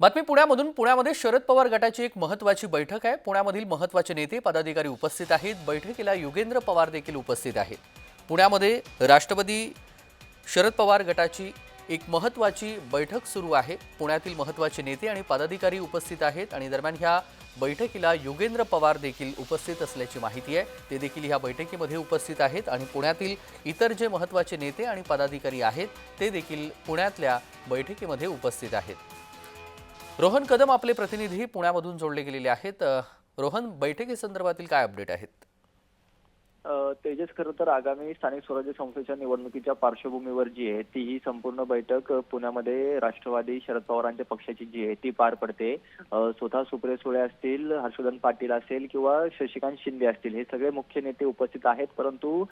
बातमी पुण्यामधून. पुण्यामध्ये शरद पवार गटाची एक महत्वाची बैठक आहे. पुण्यामधील महत्त्वाचे नेते पदाधिकारी उपस्थित आहेत. बैठकीला युगेंद्र पवार देखील उपस्थित आहेत. पुण्यामध्ये राष्ट्रवादी शरद पवार गटाची एक महत्वाची बैठक सुरू आहे. पुण्यातील महत्त्वाचे नेते आणि पदाधिकारी उपस्थित आहेत आणि दरम्यान ह्या बैठकीला योगेंद्र पवार देखील उपस्थित असल्याची माहिती आहे. ते देखील ह्या बैठकीमध्ये उपस्थित आहेत आणि पुण्यातील इतर जे महत्त्वाचे नेते आणि पदाधिकारी आहेत ते देखील पुण्यातल्या बैठकीमध्ये उपस्थित आहेत. रोहन कदम आपले प्रतिनिधी पुण्यामधून जोडले गेलेले आहेत. रोहन बैठकीसंदर्भातील काय अपडेट आहेत? तेजस खरं तर आगामी स्थानिक स्वराज्य संस्थेच्या निवडणुकीच्या पार्श्वभूमीवर जी आहे ती ही संपूर्ण बैठक पुण्यामध्ये राष्ट्रवादी शरद पवारांच्या पक्षाची जी आहे ती पार पडते. स्वतः सुप्रिया सुळे असतील हर्षवर्धन पाटील असेल किंवा शशिकांत शिंदे असतील हे सगळे मुख्य नेते उपस्थित आहेत. परंतु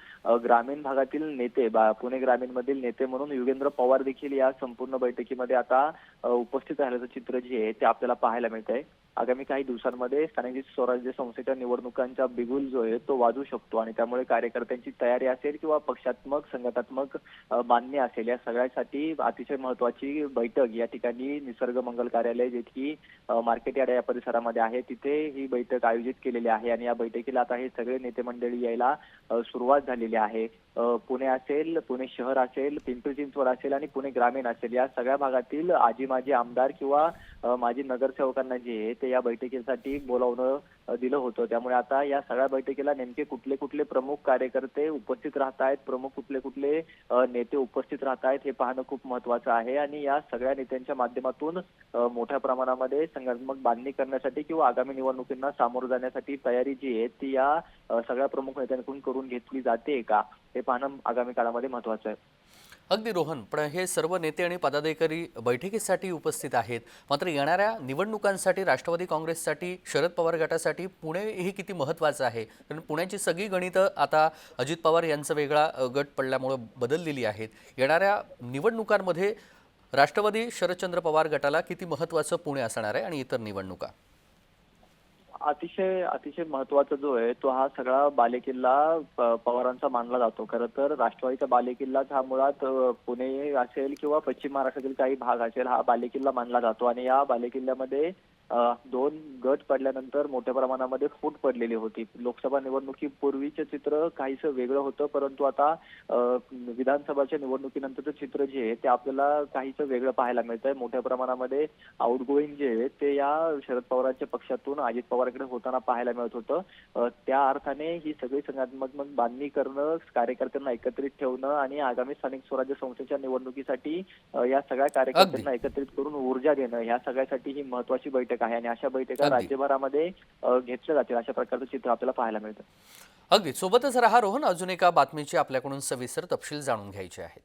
ग्रामीण भागातील नेते बा- पुणे ग्रामीण मधील नेते म्हणून युगेंद्र पवार देखील या संपूर्ण बैठकीमध्ये आता उपस्थित राहिल्याचं चित्र जे आहे ते आपल्याला पाहायला मिळत आहे आगामी काही दिवसांमध्ये स्थानिक स्वराज्य संस्थेच्या निवडणुकांचा बिगुल जो आहे तो वाजू शकतो आणि त्यामुळे कार्यकर्त्यांची तयारी असेल किंवा पक्षात्मक संघटनात्मक मान्य बांधणी असेल. या सगळ्यासाठी अतिशय महत्वाची बैठक या ठिकाणी निसर्ग मंगल कार्यालय जे की मार्केट यार्ड या परिसरामध्ये आहे तिथे ही बैठक आयोजित केलेली आहे आणि या बैठकीला आता हे सगळे नेते मंडळी यायला सुरुवात झालेली आहे. पुणे असेल पुणे शहर असेल पिंपरी चिंचवड असेल आणि पुणे ग्रामीण असेल. या सगळ्या भागातील आजी माजी आमदार किंवा माजी नगरसेवकांना जे आहेत ते या बैठकीसाठी बोलावणं दिलं होतं. त्यामुळे आता या सगळ्या बैठकीला नेमके कुठले कुठले प्रमुख कार्यकर्ते उपस्थित राहत आहेत प्रमुख कुठले कुठले नेते उपस्थित राहत आहेत हे पाहणं खूप महत्वाचं आहे. आणि या सगळ्या नेत्यांच्या माध्यमातून मोठ्या प्रमाणामध्ये संघात्मक बांधणी करण्यासाठी किंवा आगामी निवडणुकींना सामोरं जाण्यासाठी तयारी जी आहे ती या सगळ्या प्रमुख नेत्यांकडून करून घेतली जाते का? हे पाहणं आगामी काळामध्ये महत्वाचं आहे. अगदी रोहन पण हे सर्व नेते आणि पदाधिकारी बैठकीसाठी उपस्थित आहेत. मात्र येणाऱ्या निवडणुकांसाठी राष्ट्रवादी काँग्रेससाठी शरद पवार गटासाठी पुणे हे किती महत्त्वाचं आहे? कारण पुण्याची सगळी गणितं आता अजित पवार यांचा वेगळा गट पडल्यामुळं बदललेली आहेत. येणाऱ्या निवडणुकांमध्ये राष्ट्रवादी शरदचंद्र पवार गटाला किती महत्त्वाचं पुणे असणार आहे आणि इतर निवडणुका? अतिशय अतिशय महत्त्वाचा जो आहे तो हा सगळा बालेकिल्ला पवारांचा मानला जातो. खरं तर राष्ट्रवादीचा बालेकिल्लाच हा मुळात पुणे असेल किंवा पश्चिम महाराष्ट्रातील काही भाग असेल हा बालेकिल्ला मानला जातो. आणि या बालेकिल्ल्यामध्ये दोन गट पडल्यानंतर मोठ्या प्रमाणामध्ये फूट पडलेली होती. लोकसभा निवडणुकीपूर्वीचे चित्र काहीसं वेगळं होतं परंतु आता विधानसभाच्या निवडणुकीनंतरचं चित्र जे आहे ते आपल्याला काहीसं वेगळं पाहायला मिळतंय. मोठ्या प्रमाणामध्ये आउटगोईंग जे आहे ते या शरद पवारांच्या पक्षातून अजित पवारकडे होताना पाहायला मिळत होतं. त्या अर्थाने ही सगळी संघटनात्मक बांधणी करणं कार्यकर्त्यांना एकत्रित ठेवणं आणि आगामी स्थानिक स्वराज्य संस्थेच्या निवडणुकीसाठी या सगळ्या कार्यकर्त्यांना एकत्रित करून ऊर्जा देणं ह्या सगळ्यासाठी ही महत्वाची बैठक आहे आणि अशा बैठका. राज्यभरामध्ये घेतल्या जातील अशा प्रकारचं चित्र आपल्याला पाहायला मिळतं. अगदी. सोबतच राहा रोहन अजून एका बातमीची आपल्याकडून सविस्तर तपशील जाणून घ्यायचे आहेत.